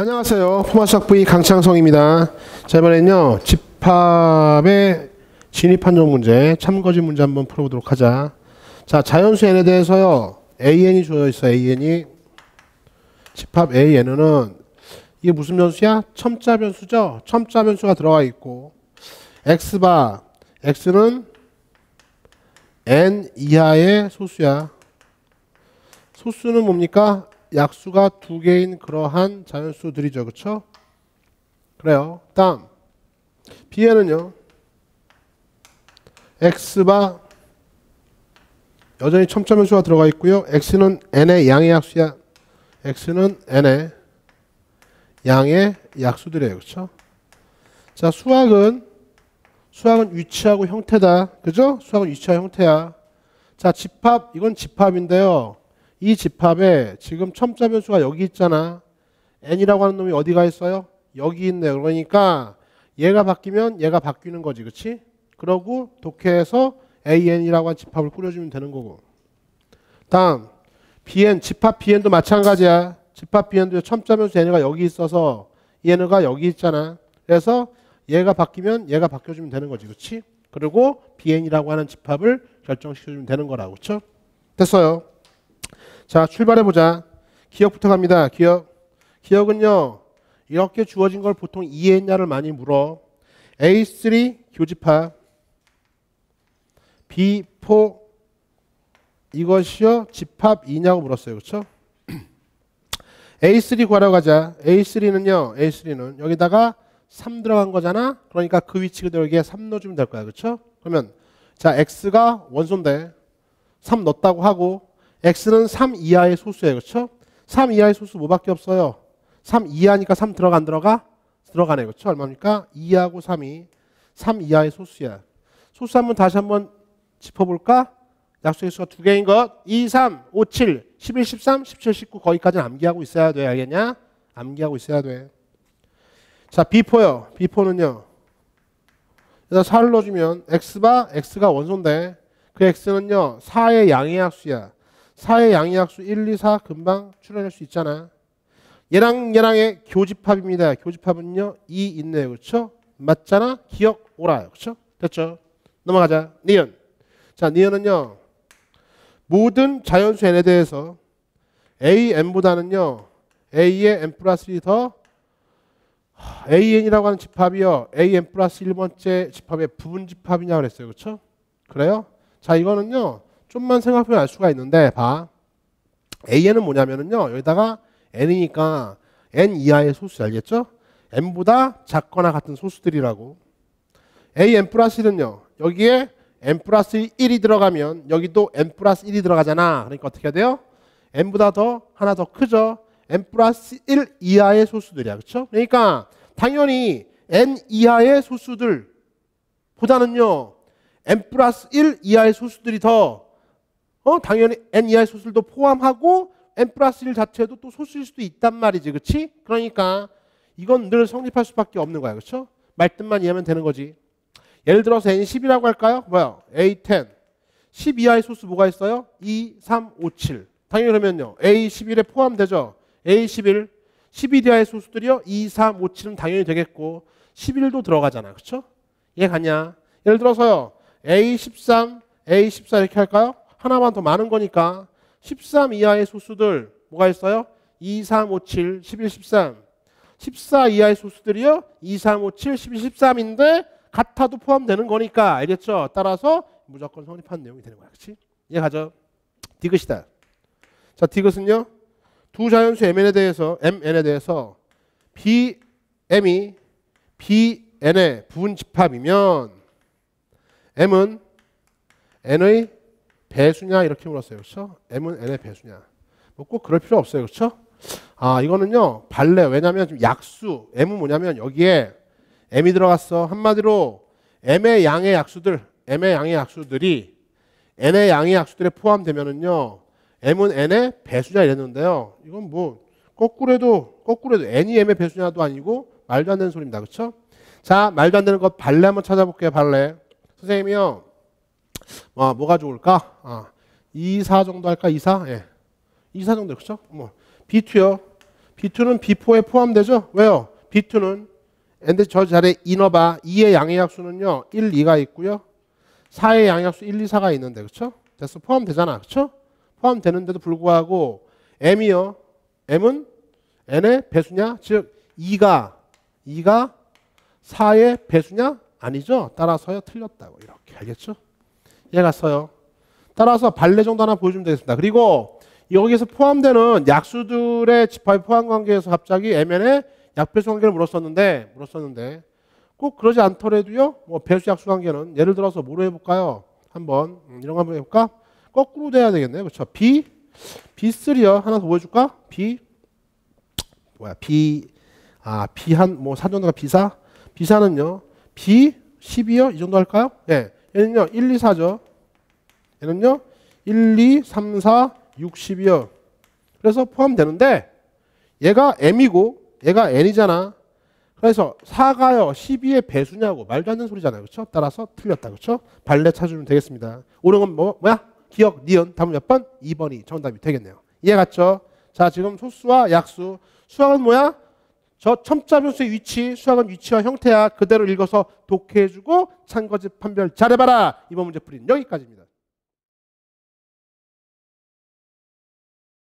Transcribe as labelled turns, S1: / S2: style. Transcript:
S1: 안녕하세요. 포마수학 V 강창성입니다. 자, 이번엔요. 집합의 진입 판정 문제, 참거짓 문제 한번 풀어보도록 하자. 자, 자연수 n에 대해서요. an이 주어져 있어, an이. 집합 an은 이게 무슨 변수야? 첨자 변수죠? 첨자 변수가 들어가 있고 x바, x는 n 이하의 소수야. 소수는 뭡니까? 약수가 두 개인 그러한 자연수들이죠. 그렇죠? 그래요. 다음 b에는요. x바 여전히 첨자변수가 들어가 있고요. x는 n의 양의 약수야. x는 n의 양의 약수들이에요. 그렇죠? 자, 수학은 수학은 위치하고 형태다. 그죠? 수학은 위치하고 형태야. 자, 집합 이건 집합인데요. 이 집합에 지금 첨자 변수가 여기 있잖아. n이라고 하는 놈이 어디가 있어요? 여기 있네. 그러니까 얘가 바뀌면 얘가 바뀌는 거지. 그렇지? 그러고 독해에서 an이라고 한 집합을 꾸려주면 되는 거고. 다음 bn 집합 bn도 마찬가지야. 집합 bn도 첨자 변수 n가 여기 있어서 얘가 여기 있잖아. 그래서 얘가 바뀌면 얘가 바뀌어주면 되는 거지. 그렇지? 그리고 bn이라고 하는 집합을 결정시켜주면 되는 거라고. 그렇죠? 됐어요. 자, 출발해 보자. 기억부터 갑니다. 기억. 기억은요. 이렇게 주어진 걸 보통 이해했냐를 많이 물어. A3 교집합. B4 이것이요. 집합이냐고 물었어요. 그렇죠? A3 구하러 가자. A3는요. A3는 여기다가 3 들어간 거잖아. 그러니까 그 위치 그대로 여기에 3 넣어주면 될 거야. 그렇죠? 그러면 자 X가 원소인데 3 넣었다고 하고 x는 3 이하의 소수예요. 그렇죠? 3 이하의 소수 뭐밖에 없어요? 3 이하니까 3 들어가 안 들어가? 들어가네. 그렇죠? 얼마입니까? 2하고 3이 3 이하의 소수야. 소수 한번 다시 한번 짚어볼까? 약속의 수가 두 개인 것. 2, 3, 5, 7, 11, 13, 17, 19 거기까지는 암기하고 있어야 돼. 알겠냐? 암기하고 있어야 돼. 자, B4요. B4는요. 여기다 4를 넣어주면 x바 x가 원소인데 그 x는요. 4의 양의 약수야. 4의 양의약수 1, 2, 4 금방 추려낼 수 있잖아. 얘랑 얘랑의 교집합입니다. 교집합은요. 2 있네요. 그렇죠? 맞잖아. 기억 오라요. 그렇죠? 됐죠? 넘어가자. 니은. 자, 니은은요. 모든 자연수 n에 대해서 a n보다는요. a의 n 플러스 1이 더 an이라고 하는 집합이요. an 플러스 1번째 집합의 부분 집합이냐고 그랬어요. 그렇죠? 그래요? 자, 이거는요. 좀만 생각해보면 알 수가 있는데 봐. AN은 뭐냐면은요. 여기다가 N이니까 N 이하의 소수 알겠죠? N보다 작거나 같은 소수들이라고. A N 플러스 1은요. 여기에 N 플러스 1이 들어가면 여기도 N 플러스 1이 들어가잖아. 그러니까 어떻게 해야 돼요? N보다 더 하나 더 크죠? N 플러스 1 이하의 소수들이야. 그렇죠? 그러니까 당연히 N 이하의 소수들 보다는요. N 플러스 1 이하의 소수들이 더 어, 당연히 n 이하의 소수들도 포함하고 n 플러스 1 자체도 또 소수일 수도 있단 말이지. 그렇지? 그러니까 이건 늘 성립할 수밖에 없는 거야. 그렇죠? 말뜻만 이해하면 되는 거지. 예를 들어서 n10이라고 할까요? 뭐야? a10. 10 이하의 소수 뭐가 있어요? 2, 3, 5, 7. 당연히 그러면요. a11에 포함되죠. a11. 11 이하의 소수들이요. 2, 3, 5, 7은 당연히 되겠고 11도 들어가잖아. 그렇죠? 이해 가냐? 예를 들어서요. a13, a14 이렇게 할까요? 하나만 더 많은 거니까 13 이하의 소수들 뭐가 있어요? 2, 3, 5, 7, 11, 13. 14 이하의 소수들이요. 2, 3, 5, 7, 11, 13인데 같아도 포함되는 거니까 알겠죠? 따라서 무조건 성립한 내용이 되는 거야. 그렇지? 이해가죠? 디귿이다. 자, 디귿은요. 두 자연수 mn에 대해서 mn에 대해서 bm이 bn의 부분 집합이면 m은 n의 배수냐 이렇게 물었어요. 그렇죠? m은 n의 배수냐. 뭐 꼭 그럴 필요 없어요. 그렇죠? 아, 이거는요. 발레. 왜냐면 좀 약수. m은 뭐냐면 여기에 m이 들어갔어. 한마디로 m의 양의 약수들, m의 양의 약수들이 n의 양의 약수들에 포함되면은요. m은 n의 배수냐 이랬는데요. 이건 뭐 거꾸로 해도 거꾸로 해도 n이 m의 배수냐도 아니고 말도 안 되는 소리입니다. 그렇죠? 자, 말도 안 되는 것 발레 한번 찾아볼게요. 발레. 선생님이요. 아, 뭐가 좋을까? 아, 2, 4 정도 할까? 2, 4? 예. 2, 4 정도, 그렇죠? 뭐 B2요. B2는 B4에 포함되죠? 왜요? B2는 근데 저 자리에 인어바 2의 양의약수는요. 1, 2가 있고요. 4의 양의약수 1, 2, 4가 있는데 그렇죠? 됐어. 포함되잖아. 그렇죠? 포함되는데도 불구하고 M이요. M은 N의 배수냐? 즉 2가 2가 4의 배수냐? 아니죠. 따라서요. 틀렸다고. 이렇게 알겠죠? 이해가 어요 따라서 발레 정도 하나 보여주면 되겠습니다. 그리고 여기서 포함되는 약수들의 집합 포함 관계에서 갑자기 MN의 약배수 관계를 물었었는데 물었었는데 꼭 그러지 않더라도요. 뭐 배수 약수 관계는 예를 들어서 뭐로 해볼까요? 한번 음, 이런 거 한번 해볼까? 거꾸로 돼야 되겠네요. 그렇죠? B B3요. 하나 더 보여줄까? B 뭐야? B 아 B 한뭐 사전도가 B4 B4는요. B 12요. 이 정도 할까요? 예. 네. 얘는요. 1, 2, 4죠. 얘는요. 1, 2, 3, 4, 6, 12요. 그래서 포함되는데 얘가 M이고 얘가 N이잖아. 그래서 4가요. 12의 배수냐고 말도 안 되는 소리잖아요. 그렇죠? 따라서 틀렸다. 그렇죠? 발레 찾으면 되겠습니다. 옳은 건 뭐, 뭐야? 기억, 니은. 답은 몇 번? 2번이 정답이 되겠네요. 이해 갔죠? 자, 지금 소수와 약수. 수학은 뭐야? 저 첨자 변수의 위치, 수학은 위치와 형태야. 그대로 읽어서 독해해주고 참거짓 판별 잘해봐라. 이번 문제 풀이는 여기까지입니다.